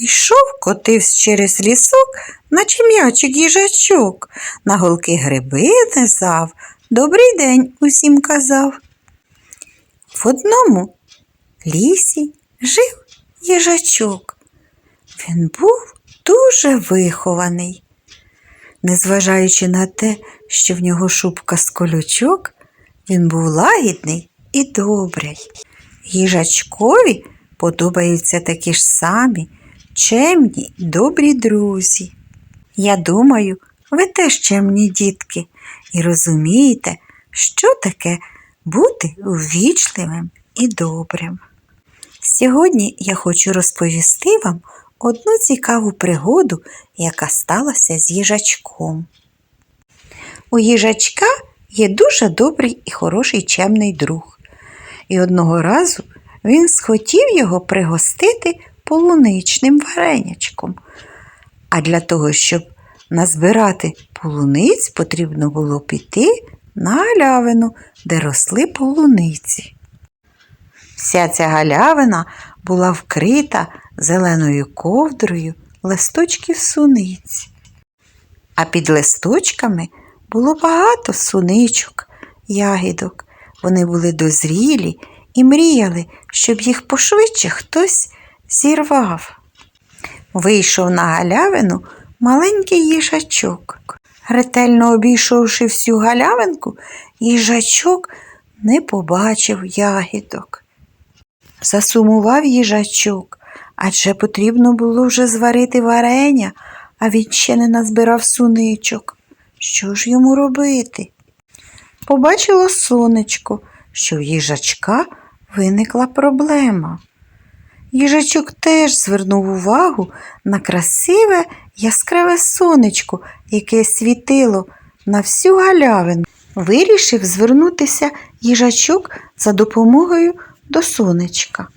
Йшов, котився через лісок, наче м'ячик їжачок. На голки гриби низав, добрий день усім казав. В одному лісі жив їжачок. Він був дуже вихований. Незважаючи на те, що в нього шубка з колючок, він був лагідний і добрий. Їжачкові подобаються такі ж самі чемні й добрі друзі. Я думаю, ви теж чемні дітки і розумієте, що таке бути ввічливим і добрим. Сьогодні я хочу розповісти вам одну цікаву пригоду, яка сталася з їжачком. У їжачка є дуже добрий і хороший чемний друг. І одного разу він схотів його пригостити полуничним варенячком. А для того, щоб назбирати полуниць, потрібно було піти на галявину, де росли полуниці. Вся ця галявина була вкрита зеленою ковдрою листочків суниць. А під листочками було багато суничок, ягідок. Вони були дозрілі і мріяли, щоб їх пошвидше хтось зірвав. Вийшов на галявину маленький їжачок. Ретельно обійшовши всю галявинку, їжачок не побачив ягідок. Засумував їжачок, адже потрібно було вже зварити варення, а він ще не назбирав суничок. Що ж йому робити? Побачило сонечко, що в їжачка виникла проблема. Їжачок теж звернув увагу на красиве яскраве сонечко, яке світило на всю галявину. Вирішив звернутися їжачок за допомогою до сонечка.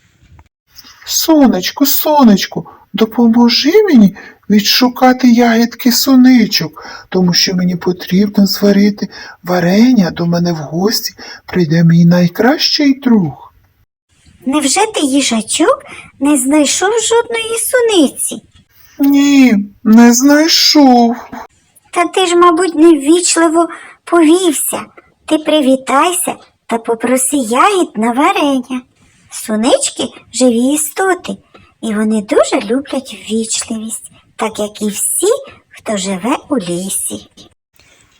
Сонечко, сонечко, допоможи мені відшукати ягідки соничок, тому що мені потрібно зварити варення, до мене в гості прийде мій найкращий друг. Невже ти їжачок не знайшов жодної суниці? Ні, не знайшов. Та ти ж, мабуть, неввічливо повівся. Ти привітайся та попроси ягід на варення. Сунички живі істоти, і вони дуже люблять ввічливість, так як і всі, хто живе у лісі.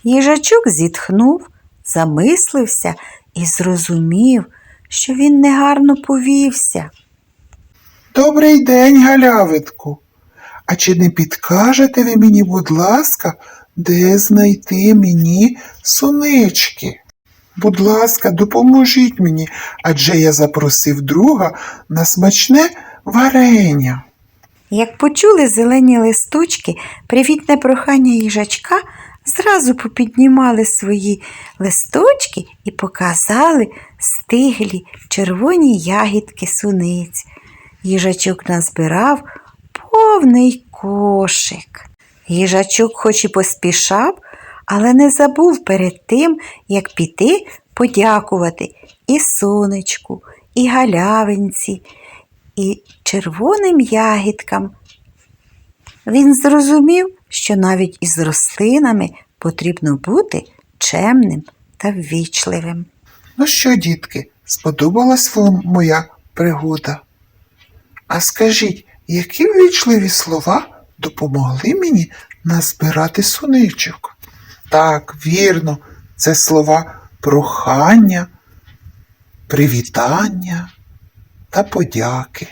Їжачок зітхнув, замислився і зрозумів, що він негарно повівся. Добрий день, галявитку. А чи не підкажете ви мені, будь ласка, де знайти мені сунички? Будь ласка, допоможіть мені, адже я запросив друга на смачне варення. Як почули зелені листочки, привітне прохання їжачка зразу попіднімали свої листочки і показали стиглі червоні ягідки суниць. Їжачок назбирав повний кошик. Їжачок хоч і поспішав, але не забув перед тим, як піти подякувати і сонечку, і галявинці, і червоним ягідкам. Він зрозумів, що навіть із рослинами потрібно бути чемним та ввічливим. Ну що, дітки, сподобалась вам моя пригода? А скажіть, які ввічливі слова допомогли мені назбирати суничок? Так, вірно, це слова прохання, привітання та подяки.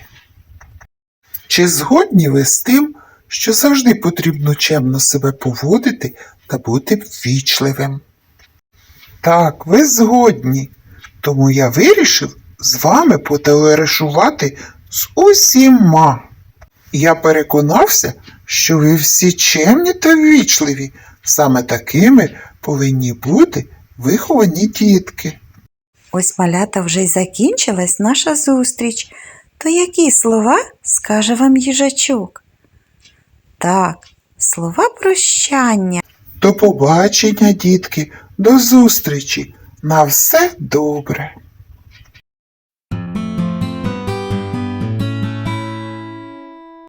Чи згодні ви з тим, що завжди потрібно чемно себе поводити та бути ввічливим? Так, ви згодні. Тому я вирішив з вами потоваришувати з усіма. Я переконався, що ви всі чемні та ввічливі. Саме такими повинні бути виховані дітки. Ось малята вже й закінчилась наша зустріч. То які слова скаже вам їжачок? Так, слова прощання. До побачення, дітки, до зустрічі. На все добре.